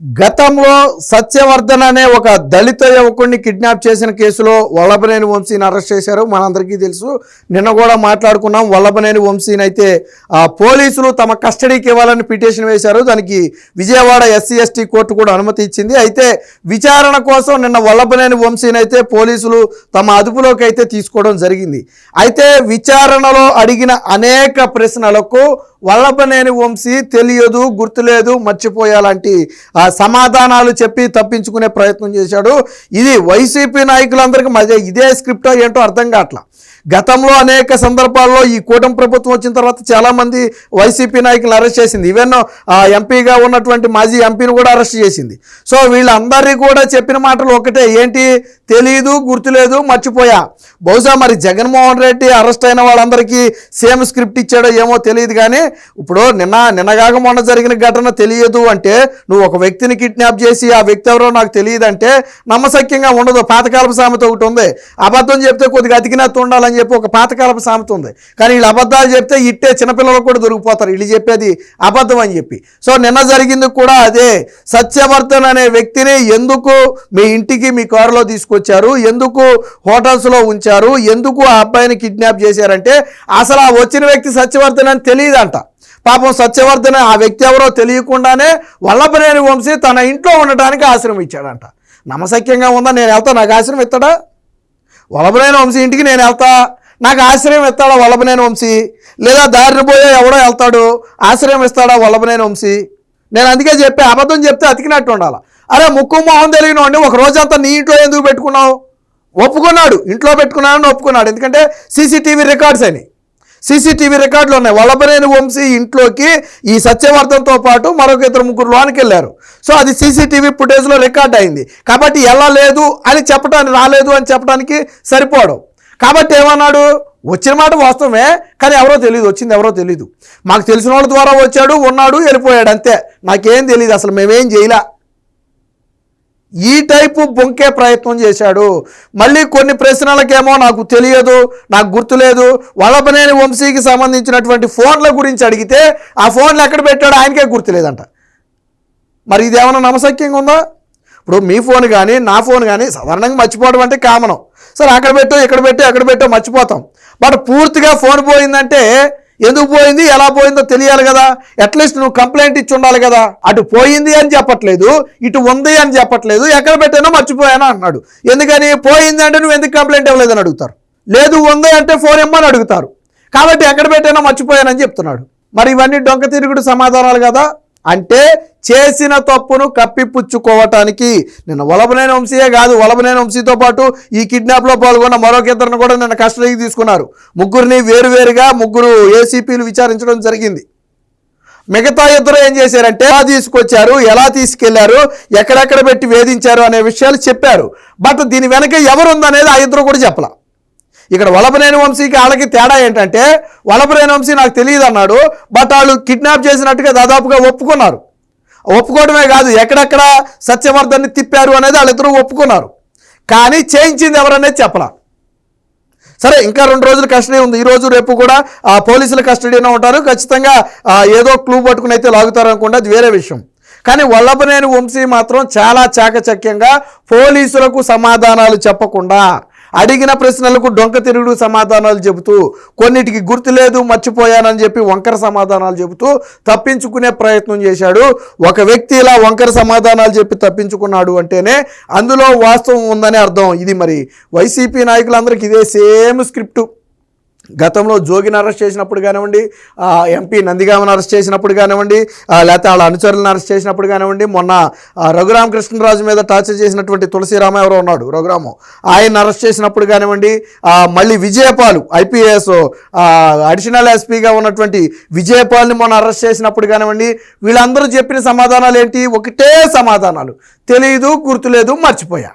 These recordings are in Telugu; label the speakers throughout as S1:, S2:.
S1: గతంలో సత్యవర్ధన్ అనే ఒక దళిత యువకుడిని కిడ్నాప్ చేసిన కేసులో వల్లభనేని వంశీని అరెస్ట్ చేశారు. మనందరికీ తెలుసు. నిన్న కూడా మాట్లాడుకున్నాం. వల్లభనేని వంశీని అయితే ఆ, పోలీసులు తమ కస్టడీకి ఇవ్వాలని పిటిషన్ వేశారు. దానికి విజయవాడ ఎస్సీ ఎస్టీ కోర్టు కూడా అనుమతి ఇచ్చింది. అయితే విచారణ కోసం నిన్న వల్లభనేని వంశీని అయితే పోలీసులు తమ అదుపులోకి అయితే తీసుకోవడం జరిగింది. అయితే విచారణలో అడిగిన అనేక ప్రశ్నలకు వల్లభనేని వంశీ తెలియదు గుర్తులేదు మర్చిపోయాలంటి ఆ సమాధానాలు చెప్పి తప్పించుకునే ప్రయత్నం చేశాడు. ఇది వైసీపీ నాయకులందరికీ మధ్య ఇదే స్క్రిప్ట్ ఏంటో అర్థం కావట్లా. గతంలో అనేక సందర్భాల్లో ఈ కూటమి ప్రభుత్వం వచ్చిన తర్వాత చాలామంది వైసీపీ నాయకులు అరెస్ట్ చేసింది. ఈవెన్ ఎంపీగా ఉన్నటువంటి మాజీ ఎంపీని కూడా అరెస్ట్ చేసింది. సో వీళ్ళందరికీ కూడా చెప్పిన మాటలు ఒకటే. ఏంటి? తెలియదు గుర్తులేదు మర్చిపోయా. బహుశా మరి జగన్మోహన్ రెడ్డి అరెస్ట్ అయిన వాళ్ళందరికీ సేమ్ స్క్రిప్ట్ ఇచ్చాడో ఏమో తెలియదు కానీ ఇప్పుడు నిన్న నిన్నగాక మొన్న జరిగిన ఘటన తెలియదు అంటే నువ్వు ఒక వ్యక్తిని కిడ్నాప్ చేసి ఆ వ్యక్తి ఎవరో నాకు తెలియదు అంటే నమ్మశక్యంగా ఉండదు. పాతకాలపు సామెత ఒకటి ఉంది. అబద్ధం చెప్తే కొద్దిగా అతికినత్తు ఉండాలని చెప్పి ఒక పాతకాలపు సామెత ఉంది. కానీ వీళ్ళు అబద్ధాలు చెప్తే ఇట్టే చిన్నపిల్లలకు కూడా దొరికిపోతారు. వీళ్ళు చెప్పేది అబద్ధం అని చెప్పి. సో నిన్న జరిగింది కూడా అదే. సత్యవర్ధన్ అనే వ్యక్తిని ఎందుకు మీ ఇంటికి మీ కారులో తీసుకొచ్చారు? ఎందుకు హోటల్స్లో ఉంచారు? ఎందుకు ఆ అబ్బాయిని కిడ్నాప్ చేశారంటే అసలు ఆ వచ్చిన వ్యక్తి సత్యవర్ధన్ అని తెలియదంట. పాపం సత్యవర్ధన్ ఆ వ్యక్తి ఎవరో తెలియకుండానే వల్లభనేని వంశీ తన ఇంట్లో ఉండటానికి ఆశ్రమం ఇచ్చాడంట. నమ్మశక్యంగా ఉందా? నేను వెళ్తా నాకు ఆశ్రమం ఇస్తాడా? వలభనైన వంశీ ఇంటికి నేను వెళ్తా. నాకు ఆశ్రయం ఇస్తాడా వల్లభనేని వంశీ? లేదా దారిని పోయే ఎవడో వెళ్తాడు? ఆశ్రయం ఇస్తాడా వల్లభనేని వంశీ? నేను అందుకే చెప్పే అబద్ధం చెప్తే అతికినట్టు ఉండాలి? అరే ముక్కు మొహం తెలియని వాడిని ఒక రోజంతా నీ ఇంట్లో ఎందుకు పెట్టుకున్నావు? ఒప్పుకున్నాడు. ఇంట్లో పెట్టుకున్నాడని ఒప్పుకున్నాడు. ఎందుకంటే సీసీటీవీ రికార్డ్స్ అని సీసీటీవీ రికార్డులు ఉన్నాయి. వలబరేని వంశీ ఇంట్లోకి ఈ సత్యవర్ధన్తో పాటు మరొక ఇద్దరు ముగ్గురు లోనికి వెళ్ళారు. సో అది సీసీటీవీ ఫుటేజ్లో రికార్డ్ అయింది. కాబట్టి ఎలా లేదు అని చెప్పడానికి రాలేదు అని చెప్పడానికి సరిపోవడం కాబట్టి ఏమన్నాడు? వచ్చిన మాట వాస్తవమే కానీ ఎవరో తెలియదు వచ్చింది ఎవరో తెలియదు మాకు తెలిసిన వాళ్ళ ద్వారా వచ్చాడు ఉన్నాడు వెళ్ళిపోయాడు అంతే. నాకేం తెలియదు అసలు మేమేం చేయలే. ఈ టైపు బొంకే ప్రయత్నం చేశాడు. మళ్ళీ కొన్ని ప్రశ్నలకేమో నాకు తెలియదు నాకు గుర్తులేదు. వల్లభనేని వంశీకి సంబంధించినటువంటి ఫోన్ల గురించి అడిగితే ఆ ఫోన్లు ఎక్కడ పెట్టాడో ఆయనకే గుర్తులేదంట. మరి ఇది ఏమైనా ఉందా? ఇప్పుడు మీ ఫోన్ కానీ నా ఫోన్ కానీ సాధారణంగా మర్చిపోవడం అంటే కామనం. సరే అక్కడ పెట్టో ఇక్కడ పెట్టో ఎక్కడ పెట్టో మర్చిపోతాం. బట్ పూర్తిగా ఫోన్ పోయిందంటే ఎందుకు పోయింది? ఎలా పోయిందో తెలియాలి కదా. అట్లీస్ట్ నువ్వు కంప్లైంట్ ఇచ్చి ఉండాలి కదా. అటు పోయింది అని చెప్పట్లేదు ఇటు ఉంది అని చెప్పట్లేదు ఎక్కడ పెట్టానో మర్చిపోయానా అన్నాడు. ఎందుకని? పోయింది అంటే నువ్వు ఎందుకు కంప్లైంట్ ఇవ్వలేదని అడుగుతారు. లేదు ఉంది అంటే ఫోన్ ఇమ్మని అడుగుతారు. కాబట్టి ఎక్కడ పెట్టానో మర్చిపోయానని చెప్తున్నాడు. మరి ఇవన్నీ డొంక తిరుగుడు సమాధానాలు కదా. అంటే చేసిన తప్పును కప్పిపుచ్చుకోవటానికి. నిన్న వలభనేని వంశీయే కాదు వలభనేని వంశీతో పాటు ఈ కిడ్నాప్లో పాల్గొన్న మరొక ఇద్దరిని కూడా నిన్న కస్టడీకి తీసుకున్నారు. ముగ్గురిని వేరువేరుగా ముగ్గురు ఏసీపీలు విచారించడం జరిగింది. మిగతా ఇద్దరు ఏం చేశారంటే ఎలా తీసుకొచ్చారు ఎలా తీసుకెళ్ళారు ఎక్కడెక్కడ పెట్టి వేధించారు అనే విషయాలు చెప్పారు. బట్ దీని వెనక ఎవరు ఉందనేది ఆ ఇద్దరు కూడా చెప్పలా. ఇక్కడ వలపనేని వంశీకి వాళ్ళకి తేడా ఏంటంటే వలపనేని వంశీ నాకు తెలియదు అన్నాడు బట్ వాళ్ళు కిడ్నాప్ చేసినట్టుగా దాదాపుగా ఒప్పుకున్నారు. ఒప్పుకోవడమే కాదు ఎక్కడెక్కడ సత్యవర్ధన్ని తిప్పారు అనేది వాళ్ళిద్దరూ ఒప్పుకున్నారు. కానీ చేయించింది ఎవరనేది చెప్పలా. సరే ఇంకా రెండు రోజులు కస్టడీ ఉంది. ఈరోజు రేపు కూడా ఆ పోలీసుల కస్టడీలో ఉంటారు. ఖచ్చితంగా ఏదో క్లూ పట్టుకుని అయితే లాగుతారు అనుకుంటే అది వేరే విషయం. కానీ వల్లభనేని వంశీ మాత్రం చాలా చాకచక్యంగా పోలీసులకు సమాధానాలు చెప్పకుండా అడిగిన ప్రశ్నలకు డొంక తిరుగుడు సమాధానాలు చెబుతూ కొన్నిటికి గుర్తులేదు మర్చిపోయానని చెప్పి వంకర సమాధానాలు చెబుతూ తప్పించుకునే ప్రయత్నం చేశాడు. ఒక వ్యక్తి ఇలా వంకర సమాధానాలు చెప్పి తప్పించుకున్నాడు అంటేనే అందులో వాస్తవం ఉందని అర్థం. ఇది మరి వైసీపీ నాయకులందరికీ ఇదే సేమ్ స్క్రిప్టు. గతంలో జోగిని అరెస్ట్ చేసినప్పుడు కానివ్వండి ఎంపీ నందిగామని అరెస్ట్ చేసినప్పుడు కానివ్వండి లేకపోతే వాళ్ళ అనుచరులను అరెస్ట్ చేసినప్పుడు కానివ్వండి మొన్న రఘురామ రఘురామకృష్ణరాజు మీద టార్చర్ చేసినటువంటి తులసిరామ ఎవరో ఉన్నాడు రఘురాము. ఆయన అరెస్ట్ చేసినప్పుడు కానివ్వండి మళ్ళీ విజయపాలు ఐపీఎస్ అడిషనల్ ఎస్పీగా ఉన్నటువంటి విజయపాల్ని మొన్న అరెస్ట్ చేసినప్పుడు కానివ్వండి వీళ్ళందరూ చెప్పిన సమాధానాలు ఏంటి? ఒకటే సమాధానాలు. తెలియదు గుర్తులేదు మర్చిపోయా.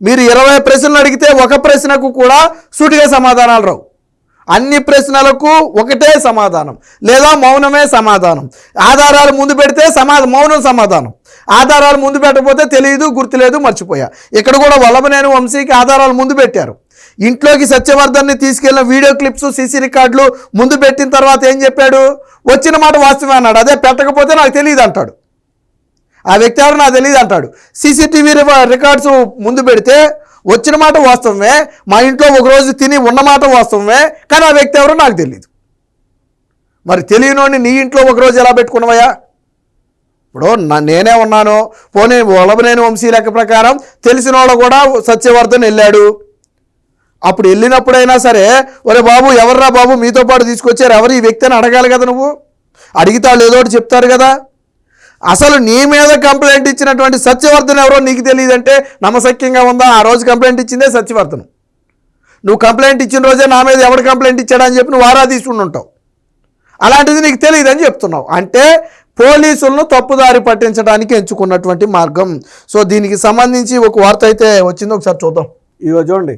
S1: మీరు ఇరవై ప్రశ్నలు అడిగితే ఒక ప్రశ్నకు కూడా సూటిగా సమాధానాలు రావు. అన్ని ప్రశ్నలకు ఒకటే సమాధానం లేదా మౌనమే సమాధానం. ఆధారాలు ముందు పెడితే సమా మౌనం సమాధానం. ఆధారాలు ముందు పెట్టకపోతే తెలియదు గుర్తులేదు మర్చిపోయా. ఇక్కడ కూడా వల్లభనేని వంశీకి ఆధారాలు ముందు పెట్టారు. ఇంట్లోకి సత్యవర్ధన్ని తీసుకెళ్ళిన వీడియో క్లిప్స్ సీసీ రికార్డులు ముందు పెట్టిన తర్వాత ఏం చెప్పాడు? వచ్చిన మాట వాస్తవే అన్నాడు. అదే పెట్టకపోతే నాకు తెలియదు అంటాడు. ఆ వ్యక్తి ఎవరు నాకు తెలియదు అంటాడు. సీసీటీవీ రికార్డ్స్ ముందు పెడితే వచ్చిన మాట వాస్తవమే మా ఇంట్లో ఒక రోజు తిని ఉన్న మాట వాస్తవమే కానీ ఆ వ్యక్తి ఎవరో నాకు తెలియదు మరి తెలియనోడిని నీ ఇంట్లో ఒక రోజు ఎలా పెట్టుకున్నావయ్యా? ఇప్పుడు నేనే ఉన్నాను పోనీ వలభనేని వంశీ లెక్క ప్రకారం తెలిసిన వాడు కూడా సత్యవర్ధన్ వెళ్ళాడు. అప్పుడు వెళ్ళినప్పుడైనా సరే ఒరే బాబు ఎవర్రా బాబు మీతో పాటు తీసుకొచ్చారు ఎవరు ఈ వ్యక్తి అని అడగాలి కదా నువ్వు? అడిగితే వాళ్ళు ఏదో ఒకటి చెప్తారు కదా. అసలు నీ మీద కంప్లైంట్ ఇచ్చినటువంటి సత్యవర్ధన్ ఎవరో నీకు తెలియదంటే నమ్మశక్యంగా ఉందా? ఆ రోజు కంప్లైంట్ ఇచ్చిందే సత్యవర్ధన్. నువ్వు కంప్లైంట్ ఇచ్చిన రోజే నా మీద ఎవడు కంప్లైంట్ ఇచ్చాడని చెప్పి నువ్వు ఆరా తీసుకుని ఉంటావు అలాంటిది నీకు తెలియదని చెప్తున్నావు. అంటే పోలీసులను తప్పుదారి పట్టించడానికి ఎంచుకున్నటువంటి మార్గం. సో దీనికి సంబంధించి ఒక వార్త అయితే వచ్చింది. ఒకసారి చూద్దాం. ఇగో చూడండి.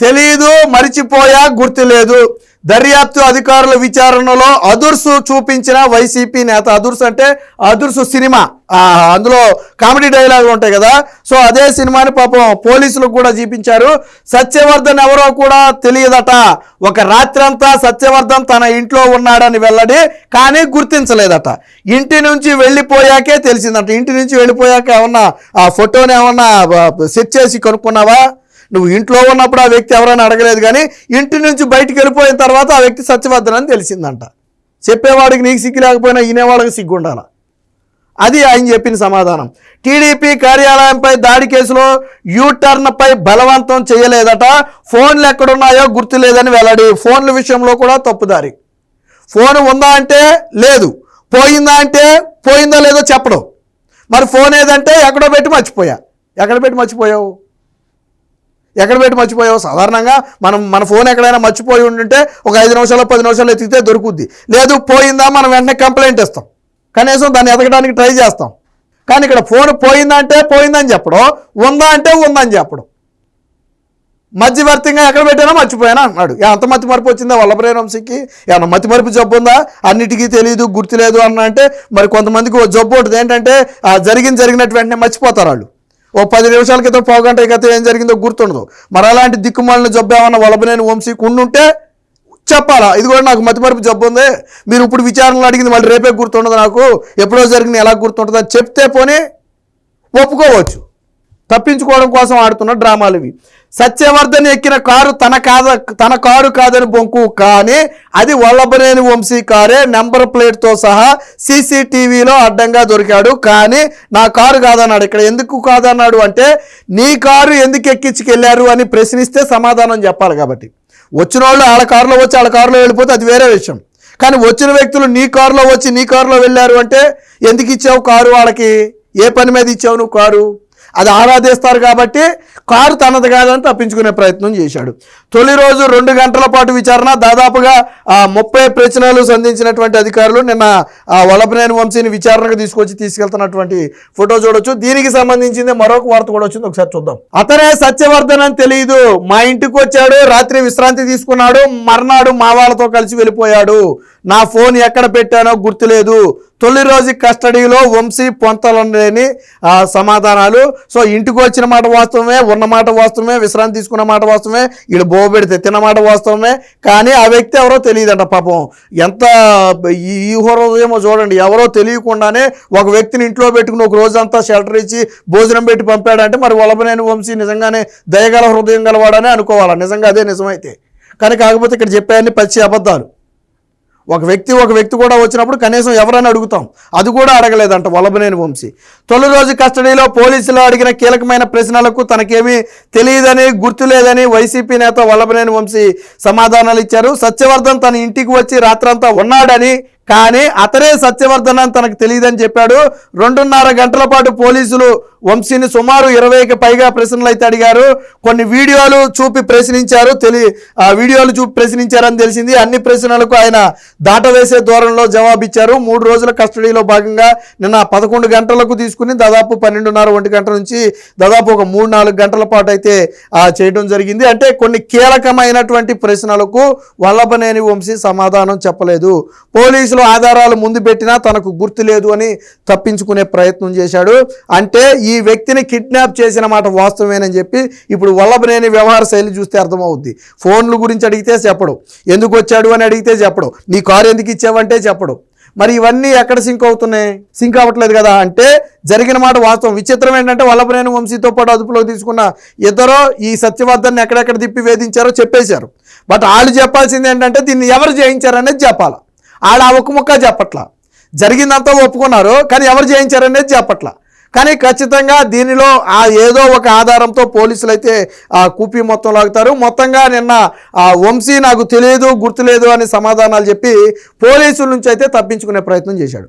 S1: తెలీదు మరిచిపోయా గుర్తులేదు. దర్యాప్తు అధికారుల విచారణలో అదుర్సు చూపించిన వైసీపీ నేత. అదుర్సు అంటే అదుర్సు సినిమా. అందులో కామెడీ డైలాగులు ఉంటాయి కదా. సో అదే సినిమాని పాపం పోలీసులకు కూడా చూపించారు. సత్యవర్ధన్ ఎవరో కూడా తెలియదట. ఒక రాత్రంతా సత్యవర్ధన్ తన ఇంట్లో ఉన్నాడని వెళ్ళడి కానీ గుర్తించలేదట. ఇంటి నుంచి వెళ్ళిపోయాకే తెలిసిందట. ఇంటి నుంచి వెళ్ళిపోయాక ఏమన్నా ఆ ఫోటోని ఏమన్నా సెట్ చేసి కనుక్కున్నావా? నువ్వు ఇంట్లో ఉన్నప్పుడు ఆ వ్యక్తి ఎవరైనా అడగలేదు కానీ ఇంటి నుంచి బయటికి వెళ్ళిపోయిన తర్వాత ఆ వ్యక్తి సత్యవర్ధన్ అని తెలిసిందంట. చెప్పేవాడికి నీకు సిగ్గు లేకపోయినా వినేవాడికి సిగ్గు ఉండాల అది ఆయన చెప్పిన సమాధానం. టీడీపీ కార్యాలయంపై దాడి కేసులో యూటర్న్పై బలవంతం చేయలేదట. ఫోన్లు ఎక్కడున్నాయో గుర్తులేదని వెల్లడి. ఫోన్ల విషయంలో కూడా తప్పుదారి. ఫోన్ ఉందా అంటే లేదు. పోయిందా అంటే పోయిందో లేదో చెప్పడం. మరి ఫోన్ ఏదంటే ఎక్కడో పెట్టి మర్చిపోయా. ఎక్కడ పెట్టి మర్చిపోయావు? ఎక్కడ పెట్టి మర్చిపోయావు? సాధారణంగా మనం మన ఫోన్ ఎక్కడైనా మర్చిపోయి ఉంటుంటే ఒక ఐదు నిమిషాలు పది నిమిషాలు ఎతికితే దొరుకుద్ది. లేదు పోయిందా? మనం వెంటనే కంప్లైంట్ ఇస్తాం. కనీసం దాన్ని ఎతకడానికి ట్రై చేస్తాం. కానీ ఇక్కడ ఫోన్ పోయిందా అంటే పోయిందని చెప్పడం ఉందా అంటే ఉందని చెప్పడం. మధ్యవర్తిగా ఎక్కడ పెట్టానో మర్చిపోయానా? అన్నాడు ఎంత మతి మరపు వచ్చిందా వల్లభరేణ ఏమన్నా మతి మరపు జబ్బు ఉందా? అన్నిటికీ తెలియదు గుర్తులేదు అన్న అంటే మరి కొంతమందికి జబ్బు ఉంటుంది. ఏంటంటే ఆ జరిగింది జరిగినట్టు వెంటనే మర్చిపోతారు వాళ్ళు. ఓ పది నిమిషాల క్రితం పోగంట క్రితం ఏం జరిగిందో గుర్తుండదు. మరి అలాంటి దిక్కుమాలిన జబ్బు ఏమన్నా వల్లభనేని ఉండుంటే చెప్పాలా? ఇది కూడా నాకు మతిమరుపు జబ్బు ఉంది. మీరు ఇప్పుడు విచారణలో అడిగింది మళ్ళీ రేపే గుర్తుండదు నాకు. ఎప్పుడో జరిగింది ఎలా గుర్తుంటుంది అని చెప్తే పోనీ ఒప్పుకోవచ్చు. తప్పించుకోవడం కోసం ఆడుతున్న డ్రామాలు ఇవి. సత్యవర్ధన్ ఎక్కిన కారు తన కాద తన కారు కాదని బొంకు కానీ అది వల్లభనేని వంశీ కారే నెంబర్ ప్లేట్తో సహా సీసీటీవీలో అడ్డంగా దొరికాడు. కానీ నా కారు కాదన్నాడు. ఇక్కడ ఎందుకు కాదన్నాడు అంటే నీ కారు ఎందుకు ఎక్కించుకెళ్ళారు అని ప్రశ్నిస్తే సమాధానం చెప్పాలి కాబట్టి. వచ్చిన వాళ్ళు వాళ్ళ కారులో వచ్చి వాళ్ళ కారులో వెళ్ళిపోతే అది వేరే విషయం. కానీ వచ్చిన వ్యక్తులు నీ కారులో వచ్చి నీ కారులో వెళ్ళారు అంటే ఎందుకు ఇచ్చావు కారు వాళ్ళకి? ఏ పని మీద ఇచ్చావు నువ్వు కారు? అది ఆరాధిస్తారు కాబట్టి కారు తనది కాదని తప్పించుకునే ప్రయత్నం చేశాడు. తొలి రోజు రెండు గంటల పాటు విచారణ దాదాపుగా ముప్పై ప్రశ్నలు సంధించినటువంటి అధికారులు నిన్న ఆ, వలపనేని వంశీని విచారణకు తీసుకొచ్చి తీసుకెళ్తున్నటువంటి ఫోటో చూడొచ్చు. దీనికి సంబంధించింది మరొక వార్త కూడా వచ్చింది. ఒకసారి చూద్దాం. అతనే సత్యవర్ధన్ అని తెలియదు. మా ఇంటికి వచ్చాడు రాత్రి విశ్రాంతి తీసుకున్నాడు మర్నాడు మా వాళ్ళతో కలిసి వెళ్ళిపోయాడు. నా ఫోన్ ఎక్కడ పెట్టానో గుర్తులేదు. తొలి రోజు కస్టడీలో వంశీ పొంతలని ఆ, సమాధానాలు. సో ఇంటికి వచ్చిన మాట వాస్తవమే ఉన్న మాట వాస్తవమే విశ్రాంతి తీసుకున్న మాట వాస్తవమే ఇడు బోబెడితే తిన్న మాట వాస్తవమే. కానీ ఆ వ్యక్తి ఎవరో తెలియదంట పాపం. ఎంత ఈ ఈ హృదయమో చూడండి ఎవరో తెలియకుండానే ఒక వ్యక్తిని ఇంట్లో పెట్టుకుని ఒక రోజంతా షెల్టర్ ఇచ్చి భోజనం పెట్టి పంపాడంటే మరి వలభనేని వంశీ నిజంగానే దయగల హృదయం గలవాడని అనుకోవాలా? నిజంగా అదే నిజమైతే. కానీ కాకపోతే ఇక్కడ చెప్పాయని పచ్చి అబద్ధాలు. ఒక వ్యక్తి ఒక వ్యక్తి కూడా వచ్చినప్పుడు కనీసం ఎవరైనా అడుగుతాం. అది కూడా అడగలేదంట వల్లభనేని వంశీ. తొలి రోజు కస్టడీలో పోలీసులు అడిగిన కీలకమైన ప్రశ్నలకు తనకేమీ తెలియదని గుర్తులేదని వైసీపీ నేత వల్లభనేని వంశీ సమాధానాలు ఇచ్చారు. సత్యవర్ధన్ తన ఇంటికి వచ్చి రాత్రంతా ఉన్నాడని కానీ అతనే సత్యవర్ధన్ అని తనకు తెలియదని చెప్పాడు. రెండున్నర గంటల పాటు పోలీసులు వంశీని సుమారు ఇరవైకి పైగా ప్రశ్నలు అయితే అడిగారు. కొన్ని వీడియోలు చూపి ప్రశ్నించారు. తెలి ఆ వీడియోలు చూపి ప్రశ్నించారని తెలిసింది. అన్ని ప్రశ్నలకు ఆయన దాటవేసే దూరంలో జవాబిచ్చారు. మూడు రోజుల కస్టడీలో భాగంగా నిన్న పదకొండు గంటలకు తీసుకుని దాదాపు పన్నెండున్నర ఒంటి గంట నుంచి దాదాపు ఒక మూడు నాలుగు గంటల పాటు అయితే చేయడం జరిగింది. అంటే కొన్ని కీలకమైనటువంటి ప్రశ్నలకు వల్లభనేని వంశీ సమాధానం చెప్పలేదు. పోలీసులు ఆధారాలు ముందు పెట్టినా తనకు గుర్తు లేదు అని తప్పించుకునే ప్రయత్నం చేశాడు. అంటే ఈ వ్యక్తిని కిడ్నాప్ చేసిన మాట వాస్తవమేనని చెప్పి ఇప్పుడు వల్లభనేని వ్యవహార శైలి చూస్తే అర్థమవుద్ది. ఫోన్ల గురించి అడిగితే చెప్పడు. ఎందుకు వచ్చాడు అని అడిగితే చెప్పడు. నీ కారు ఎందుకు ఇచ్చావంటే చెప్పడు. మరి ఇవన్నీ ఎక్కడ సింక్ అవుతున్నాయి? సింక్ అవ్వట్లేదు కదా? అంటే జరిగిన మాట వాస్తవం. విచిత్రం ఏంటంటే వల్లభనేని వంశీతో పాటు అదుపులోకి తీసుకున్న ఇద్దరు ఈ సత్యవర్ధన్ ఎక్కడెక్కడ తిప్పి వేధించారో చెప్పేశారు. బట్ వాళ్ళు చెప్పాల్సింది ఏంటంటే దీన్ని ఎవరు చేయించారనేది చెప్పాలి. ఆడ ఆ ఒక్క ముక్క చెప్పట్ల. జరిగిందంతా ఒప్పుకున్నారు కానీ ఎవరు చేయించారనేది చెప్పట్ల. కానీ ఖచ్చితంగా దీనిలో ఆ ఏదో ఒక ఆధారంతో పోలీసులు అయితే ఆ కూపీ మొత్తం లాగుతారు. మొత్తంగా నిన్న ఆ వంశీ నాకు తెలియదు గుర్తులేదు అని సమాధానాలు చెప్పి పోలీసుల నుంచి అయితే తప్పించుకునే ప్రయత్నం చేశాడు.